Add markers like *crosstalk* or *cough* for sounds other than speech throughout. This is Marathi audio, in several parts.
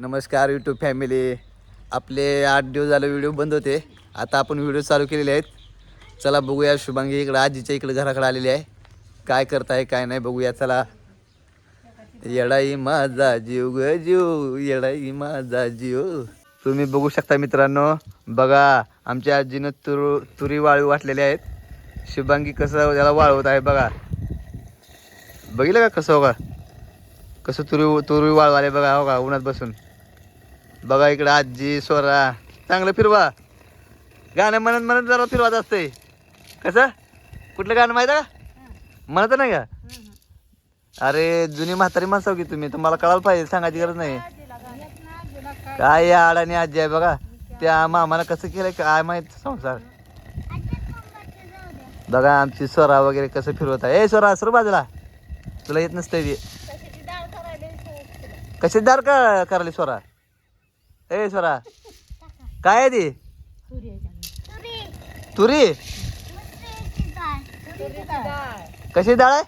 नमस्कार यूट्यूब फॅमिली आपले आठ दिवस झालं व्हिडिओ बंद होते. आता आपण व्हिडिओ चालू केलेले आहेत. चला बघूया शुभांगी इकडं आजीच्या इकडं घराकडे आलेली आहे. काय करताय काय नाही बघूया चला. येडाई माझा जीव ग जीव येडाई माझा जीव. तुम्ही बघू शकता मित्रांनो बघा आमच्या आजीनं तुर तुरी वाळू वाटलेल्या आहेत. शुभांगी कसं त्याला वाळवत आहे बघा. बघितलं का कसं हो का? कसं तुरी तुरी वाळवाले बघा हो का उन्हात बसून. बघा इकडं आजी स्वरा चांगलं फिरवा. गाणं म्हणत म्हणत जरा फिरवात असते. कसं? कुठलं गाणं माहीत आहे का? म्हणत नाही का? अरे जुनी म्हातारी माणसं की तुम्ही? तुम्हाला कळायला पाहिजे सांगायची गरज नाही. काय या आडाने आजी आहे बघा. त्या मामाला कसं केलं काय माहीत संसार. बघा आमची स्वरा वगैरे कसं फिरवत आहे. ए स्वरा सर बाजूला. तुला येत नसतंय ते कशी दार का करायली स्वरा ए स्वरा काय आहे ती? तुरी. कशी डाळ आहे?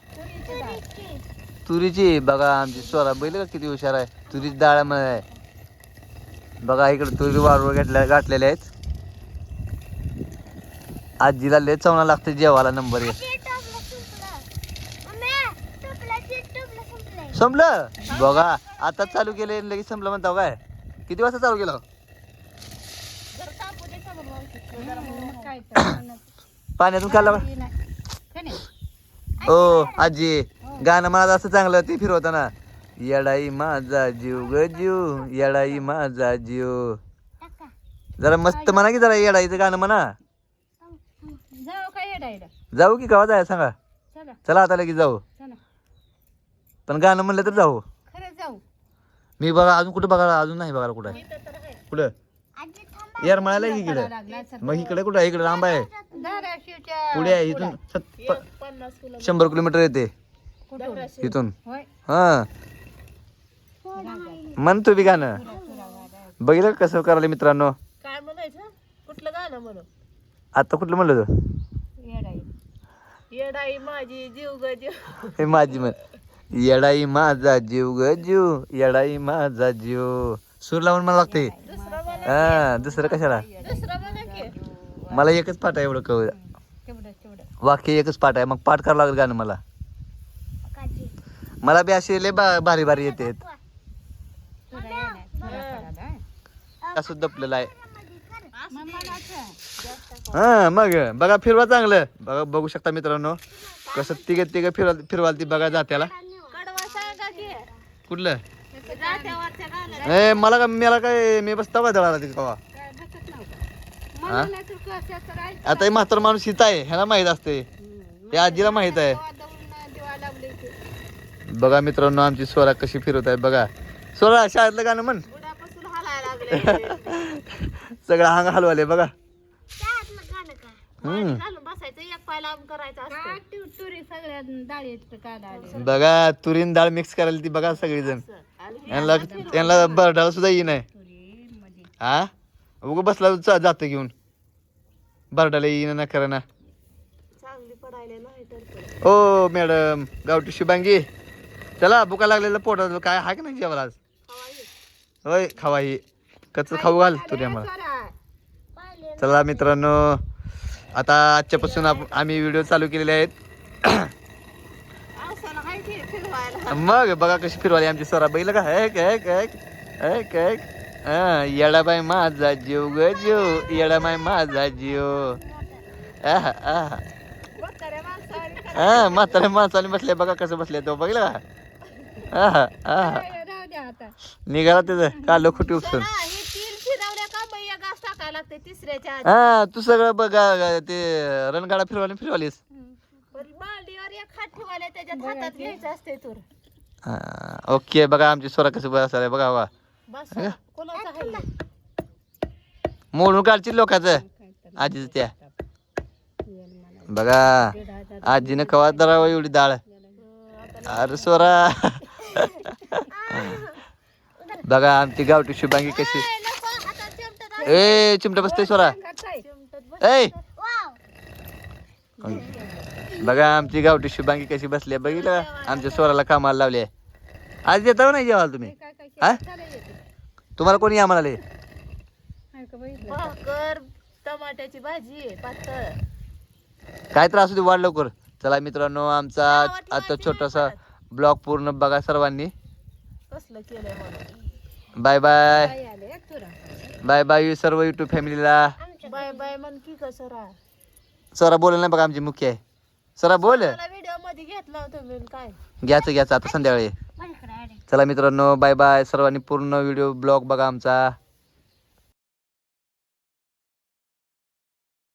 तुरीची. बघा आमची स्वरा बैल का किती हुशार आहे. तुरीची डाळमध्ये आहे. बघा इकडे तुरी वाळू घेतल्या गाठलेल्या आहेत. आजीला लय चवणा लागते जेवायला नंबर एक. संपलं. बघा आता चालू केले लगेच संपलं म्हणताव काय? किती वाजता चालू केलं? पाण्यातून खाल्लं का? ओ आजी गाणं मला असं चांगलं ते फिरवताना. येडाई माझा जीव ग जीव येडाई माझा जीव. जरा मस्त म्हणा की जरा येडाईचं गाणं म्हणा. जाऊ की गावात आहे सांगा? चला. चला आता लगेच जाऊ. पण गाणं म्हणलं तर जाऊ. मी बघा अजून कुठं बघायला? अजून नाही बघायला कुठं? कुठं? यार म्हणाला की इकडं. मग इकडे कुठं? आहे? इकडे लांब आहे. पुढे आहे इथून शंभर किलोमीटर येते. इथून. हा. म्हण तू बी गाणं. बघितलं कसं करायला मित्रांनो? काय म्हणायचं? कुठलं गाणं आता कुठलं म्हणलं तू? येडाई माझी जीव ग जीव. हे माझी म्हण. येडाई माझा जीव ग जीव येडाई माझा जीव. सूर लावून मला लागते हा दुसरं कशाला? मला एकच पाठ आहे एवढं कव वाक्य एकच पाठ आहे मग पाठ करावं लागेल गाणं मला. मला बी असे लय बा- भारी भारी येते. तुला येणार दपलेलं आहे. हा मग बघा फिरवा चांगलं. बघा बघू शकता मित्रांनो कसं तिघ तिघ फिरवा फिरवाल ती बघा जात्याला. कुठलं? ए मला का मला काय मी बसता का दळाला तिथे कवा हा? आता हे म्हातार माणूस हित आहे ह्याला माहीत असते. हे आजीला माहीत आहे. बघा मित्रांनो आमची स्वरा कशी फिरवत आहे बघा. स्वरा शाळेतलं गाणं म्हण. *laughs* सगळं अंग हलवाले बघा. हम्म. घालून बसायचं एक पाय लांब करायचा असतो. तुरी सगळ्या डाळीत काढायला बघा तुरीन डाळ मिक्स करायला ती बघा सगळीजण. यांना यांना बरडाला सुद्धा येई नाही. तुरी मध्ये हा? उगं बसला जा- जातं घेऊन. बरडाला येईन ना करा ना. चांगली पडायला नाही तर ओ मॅडम. गावठी शुभांगी. चला बुका लागलेलं पोटात काय आहे का नाही जेवायला आज? होय खावा ही कच खाऊ घाल तुरी आम्हाला. चला मित्रांनो. आता आजच्यापासून आम्ही व्हिडिओ चालू केलेले आहेत. मग बघा कशी फिरवाली आमची सरा बैल का? हेक हेक हेक हेक हेक हा येडाबाई माझा जीव ग जीव. येडाबाई माझा जीव. आहा, हा म्हातारे माणसाने बसले बघा कसं बसले तो बघितलं का? हा हा निघाला त्याचं. काल खुटी उपसून चला, हे तीन फिरवल्या का बैया तिसऱ्याच्या आधी. हा तू सगळं बघा ते रणगाडा फिरवाली फिरवालीस? पण मांडीवर एक हात ठेवायला त्याच्यात हातात घ्यायचं असते तूर हा, ओके बघा आमची स्वरा कसं बसायला बघा बघा बस. कोणाचं आहे? मोडून काढची लोकांचं? आजीच त्या. बघा आजीनं कवा दरावं एवढी डाळ? अरे स्वरा *laughs* बघा आमची गावठी शुभांगी कशी. ए चिमटा बसते स्वरा ए बघा आमची गावठी शुभांगी कशी बसली आहे. बघितलं? आमच्या स्वराला कामाला लावली आज येता नाही जेवायला तुम्ही? हा? तुम्हाला कोणी या म्हणाले भाकर टमाट्याची भाजी आहे पातळ. काय त्रास होते वाढ लवकर. चला मित्रांनो आमचा आता छोटासा ब्लॉग पूर्ण बघा सर्वांनी. कसलं केलंय म्हणून? बाय. बाय. बाय बाय सर्व युट्यूब फॅमिलीला. बाय बाय म्हण की कसं राहा सरा बोल नाही बघा आमची मुख्य. आहे सरा बोल. मला व्हिडिओमध्ये घेतला होता मी काय? घ्यायचं घ्यायचं आता संध्याकाळी. चला मित्रांनो बाय बाय. सर्वांनी पूर्ण व्हिडिओ ब्लॉग बघा आमचा.